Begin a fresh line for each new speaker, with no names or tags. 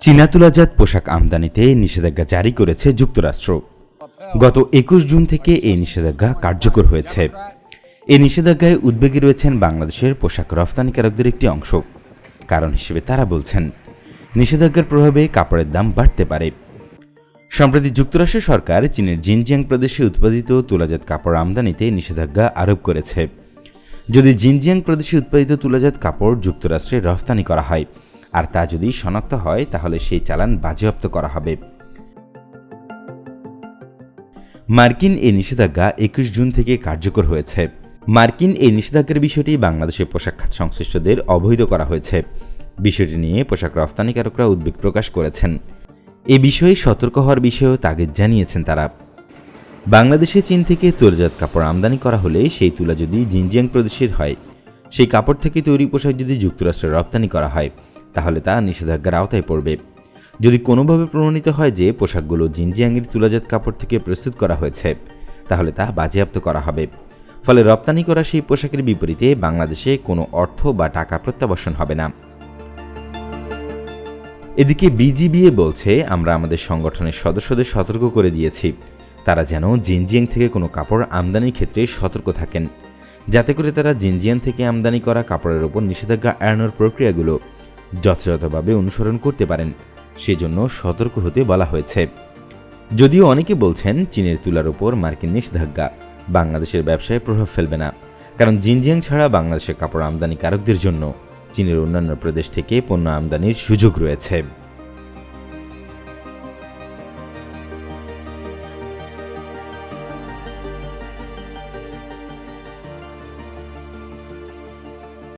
চীনা তুলাজাত পোশাক আমদানিতে নিষেধাজ্ঞা জারি করেছে যুক্তরাষ্ট্র। গত একুশ জুন থেকে এই নিষেধাজ্ঞা কার্যকর হয়েছে। এই নিষেধাজ্ঞায় উদ্বেগী রয়েছেন বাংলাদেশের পোশাক রফতানিকারকদের একটি অংশ। কারণ হিসেবে তারা বলছেন, নিষেধাজ্ঞার প্রভাবে কাপড়ের দাম বাড়তে পারে। সম্প্রতি যুক্তরাষ্ট্রের সরকার চীনের জিনজিয়াং প্রদেশে উৎপাদিত তুলাজাত কাপড় আমদানিতে নিষেধাজ্ঞা আরোপ করেছে। যদি জিনজিয়াং প্রদেশে উৎপাদিত তুলাজাত কাপড় যুক্তরাষ্ট্রে রফতানি করা হয় আর তা যদি শনাক্ত হয়, তাহলে সেই চালান বাজেয়াপ্ত করা হবে। মার্কিন এই নিষেধাজ্ঞা একুশ জুন থেকে কার্যকর হয়েছে। মার্কিন এই নিষেধাজ্ঞার বিষয়টি বাংলাদেশের পোশাক খাত সংশ্লিষ্টদের অবৈধ করা হয়েছে। বিষয়টি নিয়ে পোশাক রফতানিকারকরা উদ্বেগ প্রকাশ করেছেন। এ বিষয়ে সতর্ক হওয়ার বিষয়েও তাগিদ জানিয়েছেন তারা। বাংলাদেশে চীন থেকে তুলাজাত কাপড় আমদানি করা হলে সেই তুলা যদি জিনজিয়াং প্রদেশের হয়, সেই কাপড় থেকে তৈরি পোশাক যদি যুক্তরাষ্ট্রে রপ্তানি করা হয় তাহলে তা নিষেধাজ্ঞার আওতায় পড়বে। যদি কোনোভাবে প্রমাণিত হয় যে পোশাকগুলো জিনজিয়াংয়ের তুলাজাত কাপড় থেকে প্রস্তুত করা হয়েছে, তাহলে তা বাজেয়াপ্ত করা হবে। ফলে রপ্তানি করা সেই পোশাকের বিপরীতে বাংলাদেশে কোনো অর্থ বা টাকা প্রত্যাবর্ষণ হবে না। এদিকে বিজিবিএ বলছে, আমরা আমাদের সংগঠনের সদস্যদের সতর্ক করে দিয়েছি। তারা যেন জিনজিয়াং থেকে কোনো কাপড় আমদানির ক্ষেত্রে সতর্ক থাকেন। যাতে করে তারা জিনজিয়াং থেকে আমদানি করা কাপড়ের ওপর নিষেধাজ্ঞা এড়ানোর প্রক্রিয়াগুলো যথাযথভাবে অনুসরণ করতে পারেন। সেজন্য সতর্ক হতে বলা হয়েছে। যদিও অনেকে বলছেন চীনের তুলার ওপর মার্কিন নিষেধাজ্ঞা, বাংলাদেশের ব্যবসায় প্রভাব ফেলবে না। কারণ জিনজিয়াং ছাড়া বাংলাদেশের কাপড় আমদানিকারকদের জন্য চীনের অন্যান্য প্রদেশ থেকে পণ্য আমদানির সুযোগ রয়েছে।